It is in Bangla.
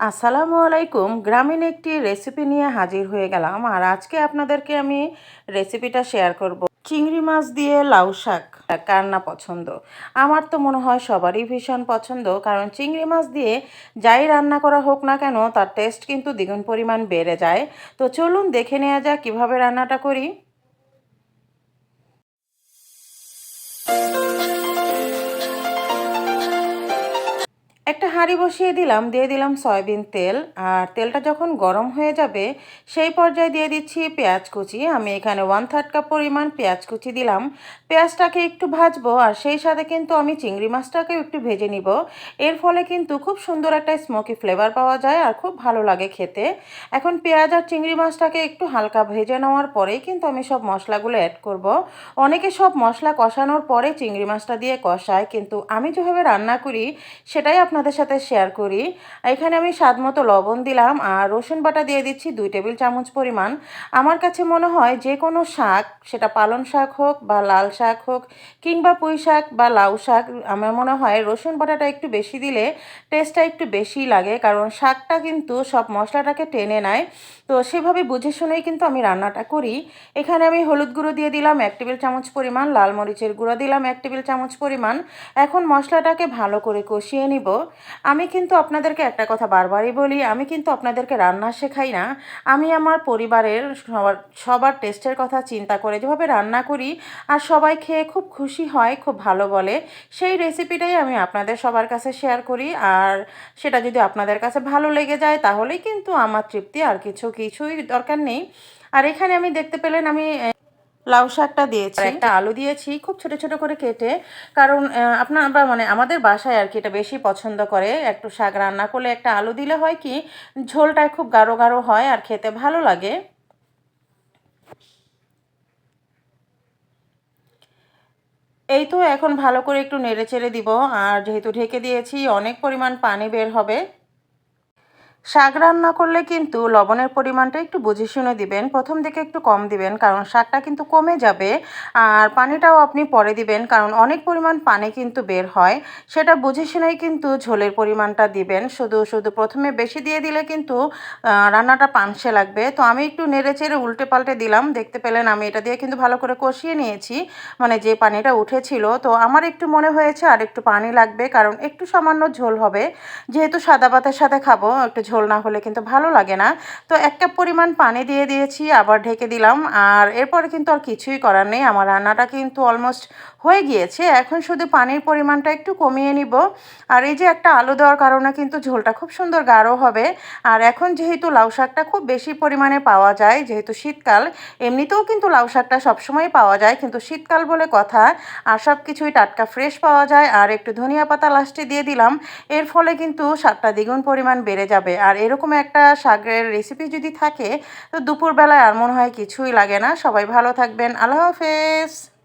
আসসালামু আলাইকুম। গ্রামীণ একটি রেসিপি নিয়ে হাজির হয়ে গেলাম। আর আজকে আপনাদেরকে আমি রেসিপিটা শেয়ার করব। চিংড়ি মাছ দিয়ে লাউ শাক, কার না পছন্দ? আমার তো মনে হয় সবারই ভীষণ পছন্দ। কারণ চিংড়ি মাছ দিয়ে যাই রান্না করা হোক না কেন, তার টেস্ট কিন্তু দ্বিগুণ পরিমাণ বেড়ে যায়। তো চলুন দেখে নেওয়া যাক কীভাবে রান্নাটা করি। হাঁড়ি বসিয়ে দিলাম, দিয়ে দিলাম সয়াবিন তেল। আর তেলটা যখন গরম হয়ে যাবে, সেই পর্যায়ে দিয়ে দিচ্ছি পেঁয়াজ কুচি। আমি এখানে ওয়ান থার্ড কাপ পরিমাণ পেঁয়াজ কুচি দিলাম। পেঁয়াজটাকে একটু ভাজবো, আর সেই সাথে কিন্তু আমি চিংড়ি মাছটাকেও একটু ভেজে নিব। এর ফলে কিন্তু খুব সুন্দর একটা স্মোকি ফ্লেভার পাওয়া যায়, আর খুব ভালো লাগে খেতে। এখন পেঁয়াজ আর চিংড়ি মাছটাকে একটু হালকা ভেজে নেওয়ার পরেই কিন্তু আমি সব মশলাগুলো অ্যাড করব। অনেকে সব মশলা কষানোর পরে চিংড়ি মাছটা দিয়ে কষায়, কিন্তু আমি যেভাবে রান্না করি, সেটাই আপনাদের সাথে শেয়ার করি। এখানে আমি স্বাদ মতো লবণ দিলাম আর রসুন বাটা দিয়ে দিচ্ছি দুই টেবিল চামচ পরিমাণ। আমার কাছে মনে হয় যে কোনো শাক, সেটা পালন শাক হোক বা লাল শাক হোক কিংবা পুঁই শাক বা লাউ শাক, আমার মনে হয় রসুন বাটাটা একটু বেশি দিলে টেস্টটা একটু বেশি লাগে কারণ শাকটা কিন্তু সব মশলাটাকে টেনে নেয়। তো সেভাবে বুঝে শুনেই কিন্তু আমি রান্নাটা করি। এখানে আমি হলুদ গুঁড়ো দিয়ে দিলাম এক টেবিল চামচ পরিমাণ, লাল মরিচের গুঁড়ো দিলাম এক টেবিল চামচ পরিমাণ। এখন মশলাটাকে ভালো করে কষিয়ে নিব। আমি কিন্তু আপনাদেরকে একটা কথা বারবারই বলি, আমি কিন্তু আপনাদেরকে রান্না শেখাই না। আমি আমার পরিবারের সবার সবার টেস্টের কথা চিন্তা করে যেভাবে রান্না করি আর সবাই খেয়ে খুব খুশি হয়, খুব ভালো বলে, সেই রেসিপিটাই আমি আপনাদের সবার কাছে শেয়ার করি। আর সেটা যদি আপনাদের কাছে ভালো লেগে যায়, তাহলেই কিন্তু আমার তৃপ্তি আর কিছু কিছুই দরকার নেই। আর এখানে আমি দেখতে পেলেন আমি লাউ শাকটা দিয়েছি। একটা আলু দিয়েছি, খুব ছোট ছোট করে কেটে। কারণ আপনার মানে আমাদের বাসায় আর কি এটা বেশি পছন্দ করে। একটু শাক রান্না করলে একটা আলু দিলে হয় কি, ঝোলটা খুব গাঢ় গাঢ় হয় আর খেতে ভালো লাগে। এই তো এখন ভালো করে একটু নেড়ে চেড়ে দিব। আর যেহেতু ঢেকে দিয়েছি, অনেক পরিমাণ পানি বের হবে। শাক রান্না করলে কিন্তু লবণের পরিমাণটা একটু বুঝে শুনে দিবেন। প্রথম দিকে একটু কম দিবেন, কারণ শাকটা কিন্তু কমে যাবে আর পানিটাও আপনি পরে দিবেন, কারণ অনেক পরিমাণ পানি কিন্তু বের হয়। সেটা বুঝে শুনেই কিন্তু ঝোলের পরিমাণটা দিবেন। শুধু শুধু প্রথমে বেশি দিয়ে দিলে কিন্তু রান্নাটা পানসে লাগবে। তো আমি একটু নেড়ে চেড়ে উল্টে পাল্টে দিলাম। দেখতে পেলেন আমি এটা দিয়ে কিন্তু ভালো করে কষিয়ে নিয়েছি মানে যে পানিটা উঠেছিল। তো আমার একটু মনে হয়েছে আর একটু পানি লাগবে, কারণ একটু সামান্য ঝোল হবে। যেহেতু সাদা ভাতের সাথে খাব, একটু ঝোল না হলে কিন্তু ভালো লাগে না। তো এক কাপ পরিমাণ পানি দিয়ে দিয়েছি, আবার ঢেকে দিলাম। আর এরপরে কিন্তু আর কিছুই করার নেই। আমার রান্নাটা কিন্তু অলমোস্ট হয়ে গিয়েছে। এখন শুধু পানির পরিমাণটা একটু কমিয়ে নিব। আর এই যে একটা আলু দেওয়ার কারণে কিন্তু ঝোলটা খুব সুন্দর গাঢ় হবে। আর এখন যেহেতু লাউ শাকটা খুব বেশি পরিমাণে পাওয়া যায়, যেহেতু শীতকাল, এমনিতেও কিন্তু লাউ শাকটা সবসময় পাওয়া যায়। কিন্তু শীতকাল বলে কথা। আর সব কিছুই টাটকা ফ্রেশ পাওয়া যায়। আর একটু ধনিয়া পাতা লাস্টে দিয়ে দিলাম। এর ফলে কিন্তু শাকটা দ্বিগুণ পরিমাণ বেড়ে যাবে। আর এরকম একটা শাকের রেসিপি যদি থাকে, তো দুপুরবেলায় আর মনে হয় কিছুই লাগে না। সবাই ভালো থাকবেন। আল্লাহ হাফেজ।